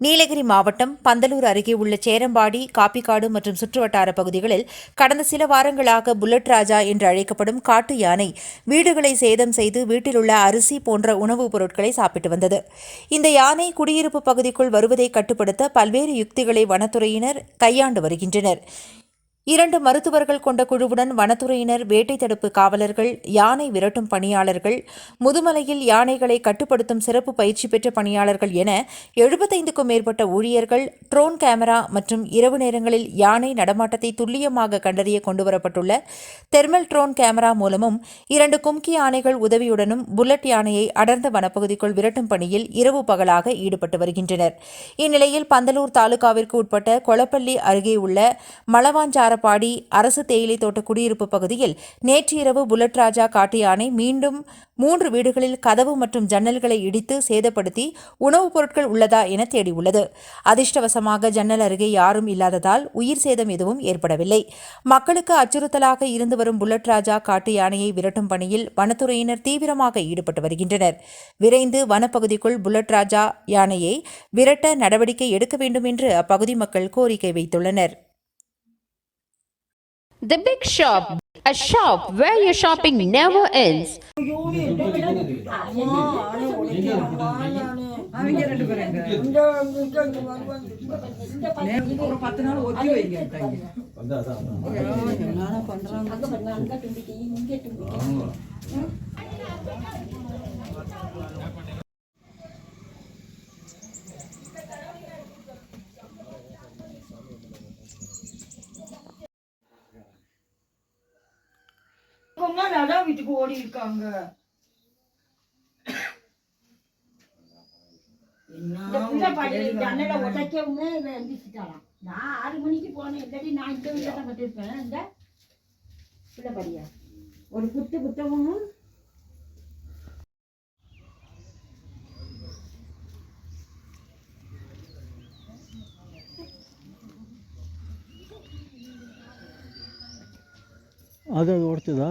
நீலகிரி மாவட்டம் பந்தலூர் அருகே உள்ள சேரம்பாடி காப்பிக்காடு மற்றும் சுற்றுவட்டார பகுதிகளில் கடந்த சில வாரங்களாக புல்லட் ராஜா என்று அழைக்கப்படும் காட்டு யானை வீடுகளை சேதம் செய்து வீட்டிலுள்ள அரிசி போன்ற உணவுப் பொருட்களை சாப்பிட்டு வந்தது. இந்த யானை குடியிருப்பு பகுதிக்குள் வருவதை கட்டுப்படுத்த பல்வேறு யுக்திகளை வனத்துறையினர் கையாண்டு வருகின்றனர். இரண்டு மருத்துவர்கள் கொண்ட குழுவுடன் வனத்துறையினர் வேட்டை தடுப்பு காவலர்கள் யானை விரட்டும் பணியாளர்கள் முதுமலையில் யானைகளை கட்டுப்படுத்தும் சிறப்பு பயிற்சி பெற்ற பணியாளர்கள் என எழுபத்தைந்துக்கும் மேற்பட்ட ஊழியர்கள் ட்ரோன் கேமரா மற்றும் இரவு நேரங்களில் யானை நடமாட்டத்தை துல்லியமாக கண்டறிய கொண்டுவரப்பட்டுள்ள தெர்மல் ட்ரோன் கேமரா மூலமும் இரண்டு கும்கி யானைகள் உதவியுடனும் புல்லட் யானையை அடர்ந்த வனப்பகுதிக்குள் விரட்டும் பணியில் இரவு பகலாக ஈடுபட்டு வருகின்றனர். இந்நிலையில் பந்தலூர் தாலுகாவிற்கு உட்பட்ட கொளப்பள்ளி அருகே உள்ள மலவாஞ்சார பாடி அரசு தேயிலை தோட்ட குடியிருப்பு பகுதியில் நேற்று இரவு புல்லட் ராஜா காட்டு யானை மீண்டும் மூன்று வீடுகளில் கதவு மற்றும் ஜன்னல்களை இடித்து சேதப்படுத்தி உணவுப் பொருட்கள் உள்ளதா என தேடியுள்ளது. அதிர்ஷ்டவசமாக ஜன்னல் அருகே யாரும் இல்லாததால் உயிர் சேதம் எதுவும் ஏற்படவில்லை. மக்களுக்கு அச்சுறுத்தலாக இருந்து வரும் புல்லட் ராஜா காட்டு யானையை விரட்டும் பணியில் வனத்துறையினர் தீவிரமாக ஈடுபட்டு வருகின்றனர். விரைந்து வனப்பகுதிக்குள் புல்லட் ராஜா யானையை விரட்ட நடவடிக்கை எடுக்க வேண்டும் என்று அப்பகுதி மக்கள் கோரிக்கை வைத்துள்ளனர். The Big Shop, a shop where your shopping never ends. அவங்க இவங்க நட வீட்டுக்கு ஓடி இருக்காங்க. இந்த பிள்ளை படி ஜன்னலை உடைக்கவுமே இவன் எந்திரிச்சிட்டாளாம். நான் ஆறு மணிக்கு போனேன். இல்லாட்டி நான் இந்த வீட்டில் தான் கட்டிருப்பேன் இந்த பிள்ளை படியா? ஒரு குத்து புத்தகமும் அது அது உடைச்சதா?